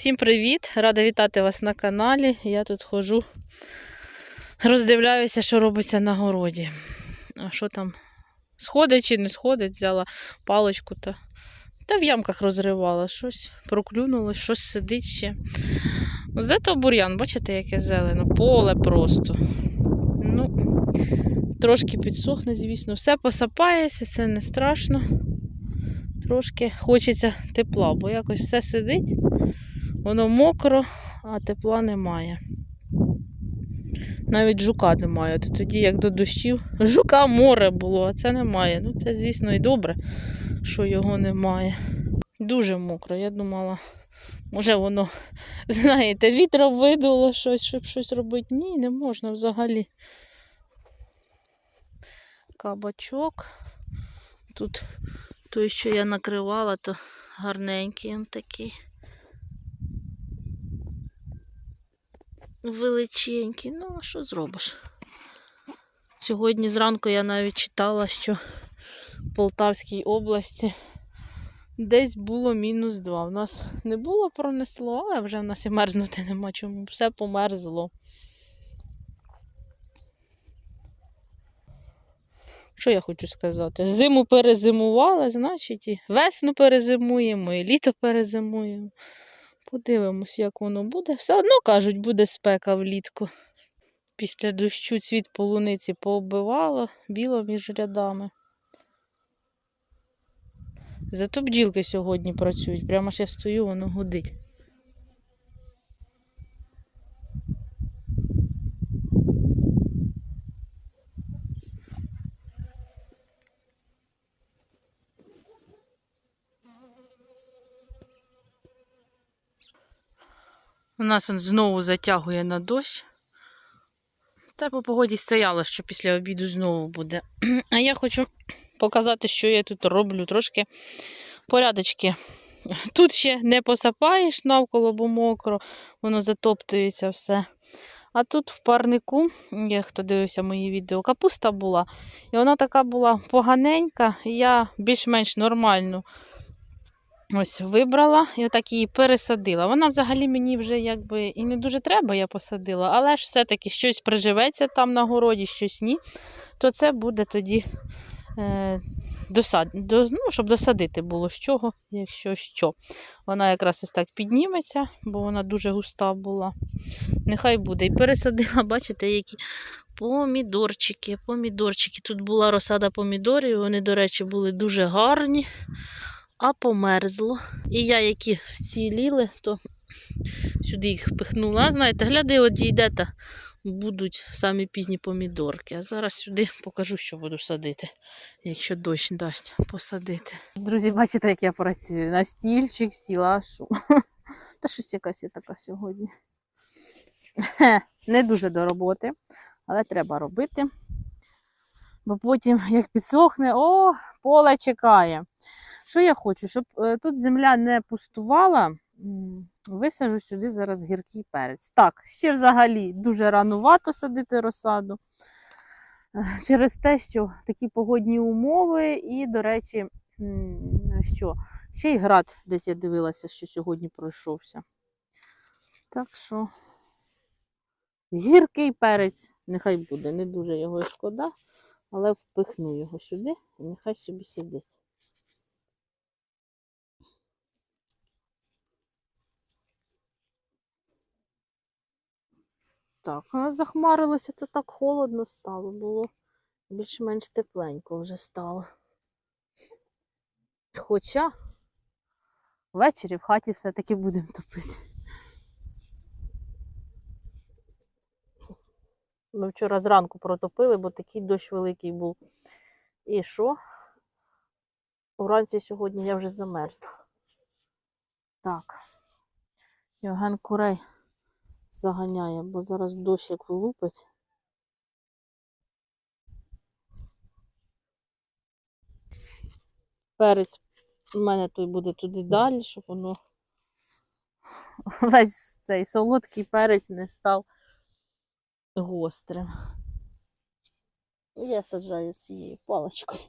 Всім привіт! Рада вітати вас на каналі. Я тут ходжу, роздивляюся, що робиться на городі. А що там сходить чи не сходить, взяла паличку та, та в ямках розривала. Щось проклюнуло, щось сидить ще. Зато бур'ян, бачите, яке зелено, поле просто. Ну, трошки підсохне, звісно. Все посапається, це не страшно. Трошки хочеться тепла, бо якось все сидить. Воно мокро, а тепла немає. Навіть жука немає. Тоді, як до дощів, жука море було, а це немає. Ну, це, звісно, і добре, що його немає. Дуже мокро. Я думала, може воно, знаєте, вітром видуло щось, щоб щось робити. Ні, не можна взагалі. Кабачок. Тут той, що я накривала, то гарненький такий. Величенькі. Ну, а що зробиш? Сьогодні зранку я навіть читала, що в Полтавській області десь було мінус 2. У нас не було пронесло, але вже в нас і мерзнути нема чому. Все померзло. Що я хочу сказати? Зиму перезимували, значить, і весну перезимуємо, і літо перезимуємо. Подивимось, як воно буде. Все одно, кажуть, буде спека влітку. Після дощу цвіт полуниці пооббивало біло між рядами. Зато бджілки сьогодні працюють. Прямо ж я стою, воно гудить. У нас він знову затягує на дощ. Та по погоді стояло, що після обіду знову буде. А я хочу показати, що я тут роблю. Трошки порядочки. Тут ще не посапаєш навколо, бо мокро, воно затоптується все. А тут в парнику, як хто дивився мої відео, капуста була. І вона така була поганенька, я більш-менш нормальну Ось вибрала і отак її пересадила. Вона взагалі мені вже якби і не дуже треба, я посадила, але ж все-таки щось приживеться там на городі, щось ні, то це буде тоді е, досад, до, ну, щоб досадити було з чого, якщо що. Вона якраз ось так підніметься, бо вона дуже густа була. Нехай буде. І пересадила, бачите, які помідорчики, помідорчики. Тут була розсада помідорів, вони, до речі, були дуже гарні а померзло. І я, які вціліли, то сюди їх пихнула. Знаєте, гляди, от дійдете, будуть самі пізні помідорки. А зараз сюди покажу, що буду садити, якщо дощ дасть посадити. Друзі, бачите, як я працюю. На стільчик сіла, що? Та щось якась я така сьогодні. Не дуже до роботи, але треба робити. Бо потім, як підсохне, о, поле чекає. Що я хочу? Щоб е, тут земля не пустувала, висажу сюди зараз гіркий перець. Так, ще взагалі дуже ранувато садити розсаду. Е, через те, що такі погодні умови, і, до речі, що? Ще й град десь я дивилася, що сьогодні пройшовся. Так що, гіркий перець, нехай буде, не дуже його шкода, але впихну його сюди і нехай собі сидить. Так, у нас захмарилося, то так холодно стало, було більш-менш тепленько вже стало. Хоча ввечері в хаті все-таки будемо топити. Ми вчора зранку протопили, бо такий дощ великий був. І що? Уранці сьогодні я вже замерзла. Так, Євген Курей заганяє, бо зараз дощ як вилупить. Перець у мене той буде туди далі, щоб воно весь цей солодкий перець не став гострим. Я саджаю цією паличкою.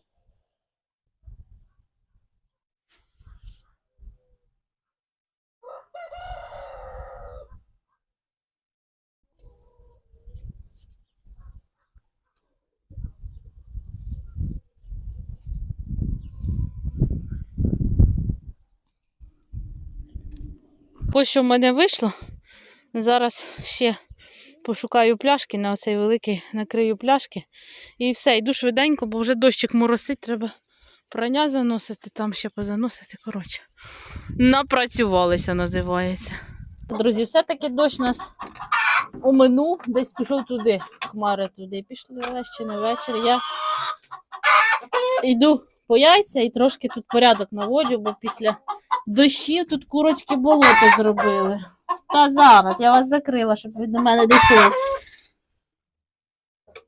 Ось що в мене вийшло. Зараз ще пошукаю пляшки на оцей великий, накрию пляшки. І все, йду швиденько, бо вже дощик моросить, треба прання заносити, там ще позаносити. Коротше. Напрацювалися, називається. Друзі, все-таки дощ нас уминув, десь пішов туди. Хмари туди пішли, але ще не вечір. Я йду по яйця і трошки тут порядок наводю, бо після дощів тут курочки болото зробили. Та зараз я вас закрила, щоб ви до мене дійшли.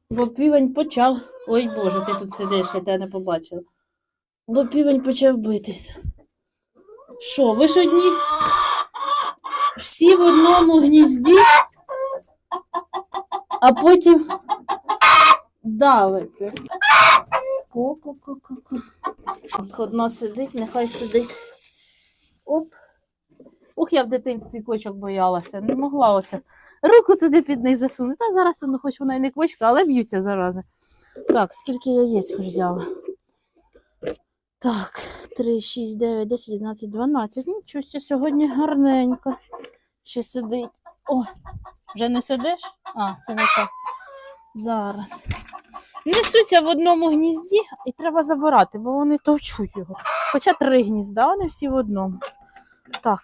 Бо півень почав. Ой Боже, ти тут сидиш, я тебе не побачила. Бо півень почав битися. Що, ви ж одні? Всі в одному гнізді, а потім давите. Ку-ку-ку-ку-ку. Так, одна сидить, нехай сидить. Оп. Ух, я в дитинстві кочок боялася. Не могла оце руку туди під них засунути. Та зараз воно, хоч вона і не квочка, але б'ються зарази. Так, скільки яєць взяла? Так, 3, 6, 9, 10, 11, 12. Нічого, ся сьогодні гарненько. Ще сидить. О, вже не сидиш? А, це не так. Зараз. Несуться в одному гнізді і треба забирати, бо вони товчуть його. Хоча три гнізда, вони всі в одному. Так.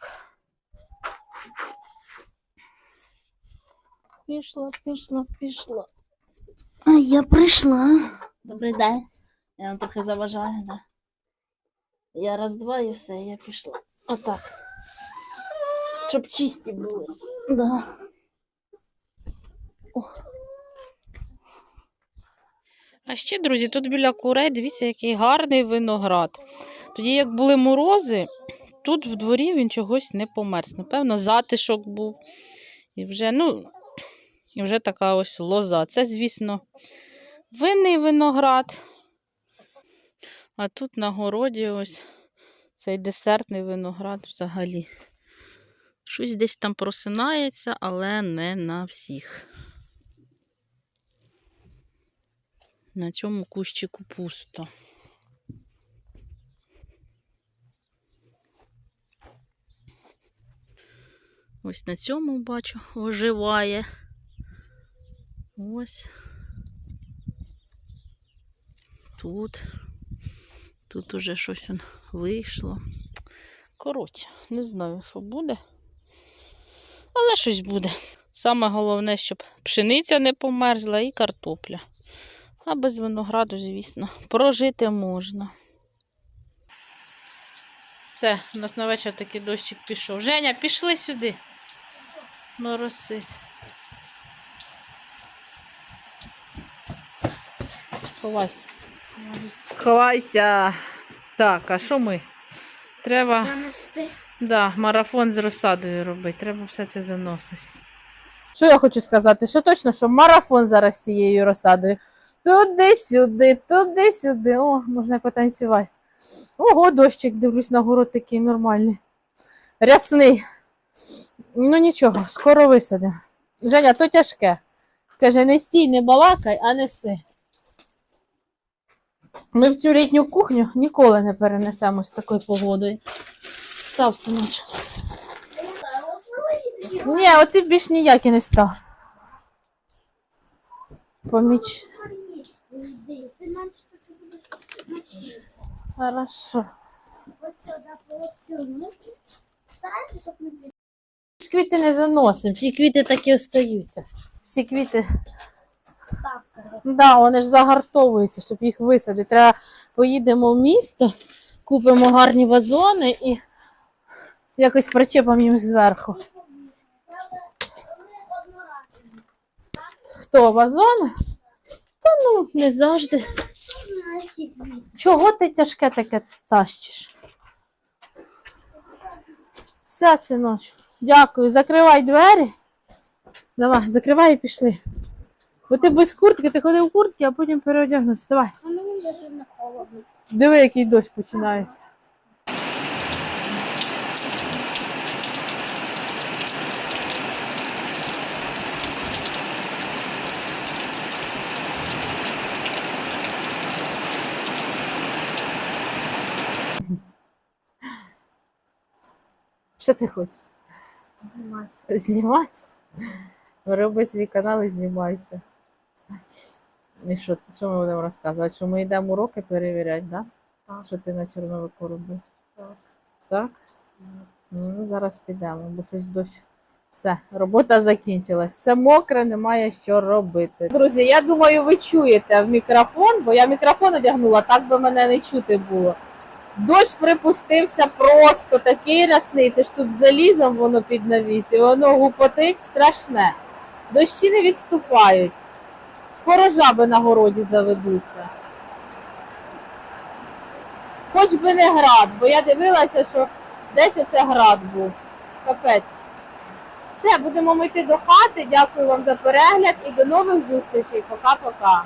Пішла, пішла, пішла. А я прийшла. Добрий день. Я вам трохи заважаю, да? Я раз, два і все, я пішла. Отак. Щоб чисті були. Да. А ще, друзі, тут біля курей, дивіться, який гарний виноград. Тоді, як були морози, тут в дворі він чогось не померз. Напевно, затишок був. І вже, ну, і вже така ось лоза. Це, звісно, винний виноград. А тут на городі ось цей десертний виноград взагалі. Щось десь там просинається, але не на всіх. На цьому кущику пусто. Ось на цьому бачу оживає. Ось. Тут. Тут уже щось вийшло. Коротше, не знаю, що буде. Але щось буде. Саме головне, щоб пшениця не померзла і картопля. А без винограду, звісно, прожити можна. Все, у нас на вечір такий дощик пішов. Женя, пішли сюди. Моросить. Ховайся. Ховайся. Так, а що ми? Треба Занести. да, марафон з розсадою робити. Треба все це заносити. Що я хочу сказати? Що точно, що марафон зараз з цією розсадою. Туди-сюди, туди-сюди. О, можна потанцювати. Ого, дощик, дивлюсь, на город такий нормальний. Рясний. Ну нічого, скоро висадимо. Женя, то тяжке. Каже, не стій, не балакай, а неси. Ми в цю літню кухню ніколи не перенесемо з такою погодою. Став, синочок. Ні, от ти більш ніякі не став. Поміч. Хорошо. Щоб не було. Квіти не заносимо, ті квіти так і остаються. Всі квіти, так. да, вони ж загартовуються, щоб їх висадити. Треба поїдемо в місто, купимо гарні вазони і якось причепимо їм зверху. Хто вазони? Та ну, не завжди. Чого ти тяжке таке тащиш? Все, синочок. Дякую. Закривай двері. Давай, закривай і пішли. Бо ти без куртки, ти ходив в куртки, а потім переодягнувся. Давай. А мені дуже не холодно. Диви, який дощ починається. Що ти хочеш? Знімайся. Зніматися? Роби свій канал і знімайся. І що, що ми будемо розказувати? Що ми йдемо уроки перевіряти, да? Так. Що ти на чорновику робив? Так. Так? Ну, зараз підемо, бо щось дощ. Все, робота закінчилась. Все мокре, немає що робити. Друзі, я думаю, ви чуєте в мікрофон, бо я мікрофон одягнула, так би мене не чути було. Дощ припустився просто такий рясний. Це ж тут залізом воно під навіс, і воно гупотить страшне. Дощі не відступають. Скоро жаби на городі заведуться. Хоч би не град, бо я дивилася, що десь оце град був. Капець. Все, будемо йти до хати. Дякую вам за перегляд і до нових зустрічей. Пока-пока.